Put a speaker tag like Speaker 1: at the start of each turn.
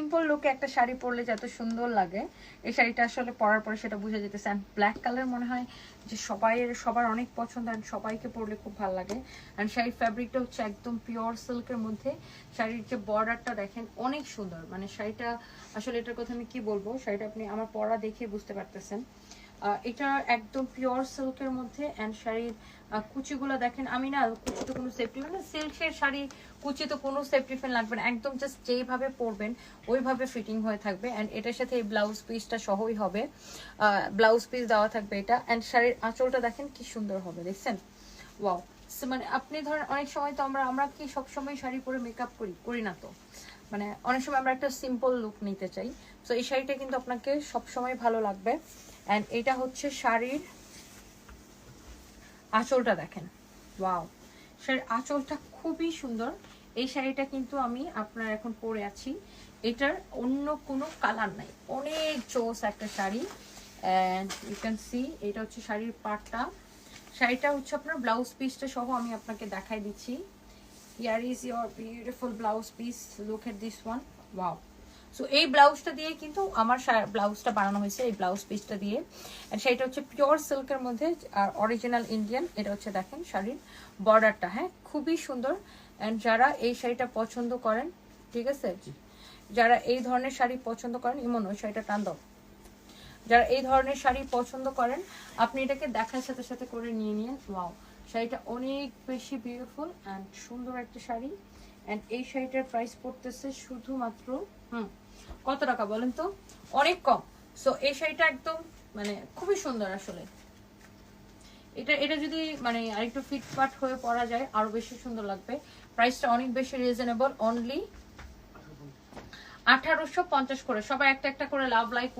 Speaker 1: Simple লুকে একটা শাড়ি পরলে যত সুন্দর লাগে, এই শাড়িটা আসলে পরার পরে সেটা বুঝে যেতেছে। অ্যান্ড ব্ল্যাক কালার মনে হয় যে সবাই সবার অনেক পছন্দ অ্যান্ড সবাইকে পরলে খুব ভালো লাগে। অ্যান্ড শাড়ির ফ্যাব্রিকটা হচ্ছে একদম পিওর সিল্কের মধ্যে। শাড়ির যে বর্ডারটা দেখেন অনেক সুন্দর। মানে শাড়িটা, আসলে এটার কথা আমি কি বলব? শাড়িটা আপনি আমার পরা দেখে বুঝতে পারতেছেন। এটা একদম পিওর সিল্কের মধ্যে অ্যান্ড শাড়ির কুচিগুলো দেখেন, আমি না কুচিতে কোনো সেফটি মানে সিল্কের শাড়ি কুচিতে কোনো সেফটি ফেন লাগবে না, একদম জাস্ট যেইভাবে পরবেন, ওইভাবে ফিটিং হয়ে থাকবে অ্যান্ড এটার সাথে এই ব্লাউজ পিসটা সহই হবে ব্লাউজ পিস দেওয়া থাকবে এটা অ্যান্ড শাড়ির আঁচলটা দেখেন কি সুন্দর হবে, দেখছেন? ওয়াও মানে আপনি ধরেন, অনেক সময় তো আমরা আমরা কি সবসময় শাড়ি পরে মেকআপ করি? করি না তো। মানে অনেক সময় আমরা একটা সিম্পল লুক নিতে চাই। তো এই শাড়িটা কিন্তু আপনাকে সবসময় ভালো লাগবে। অ্যান্ড এটা হচ্ছে শাড়ির আঁচলটা দেখেন। ওয়াও শাড়ির আঁচলটা খুবই সুন্দর। এই শাড়িটা কিন্তু আমি আপনার এখন পরে আছি। এটার অন্য কোনো কালার নাই। অনেক চোস একটা sari. And you can see এটা হচ্ছে শাড়ির পাটটা। শাড়িটা হচ্ছে আপনার ব্লাউজ পিসটা সহ আমি আপনাকে দেখাই দিচ্ছি। Here is your beautiful blouse piece look at this one wow so এই ব্লাউজটা দিয়ে কিন্তু আমার ব্লাউজটা বানানো হয়েছে, এই ব্লাউজ পিসটা দিয়ে। সেটা হচ্ছে পিওর সিল্কের মধ্যে, আর অরিজিনাল ইন্ডিয়ান এটা হচ্ছে দেখেন শাড়ির বর্ডারটা হ্যাঁ? খুবই সুন্দর। অ্যান্ড যারা এই শাড়িটা পছন্দ করেন, ঠিক আছে? যারা এই ধরনের শাড়ি পছন্দ করেন, ইমন, ওই শাড়িটা টান দাও। যারা এই ধরনের শাড়ি পছন্দ করেন, আপনি এটাকে দেখার সাথে সাথে করে নিয়ে নিন ওয়াও শাড়িটা অনেক বেশি বিউটিফুল অ্যান্ড সুন্দর একটা শাড়ি। অ্যান্ড এই শাড়িটার প্রাইস পড়তেছে শুধুমাত্র, হুম, কত টাকা বলেন তো? অনেক কম। সো এই শাড়িটা একদম মানে খুবই সুন্দর আসলে। এটা এটা যদি মানে আরেকটু ফিটফাট হয়ে পরা যায়, আরও বেশি সুন্দর লাগবে। প্রাইসটা অনেক বেশি রিজনেবল অনলি আঠারোশো পঞ্চাশ করে। সবাই একটা একটা করে লাভ লাইক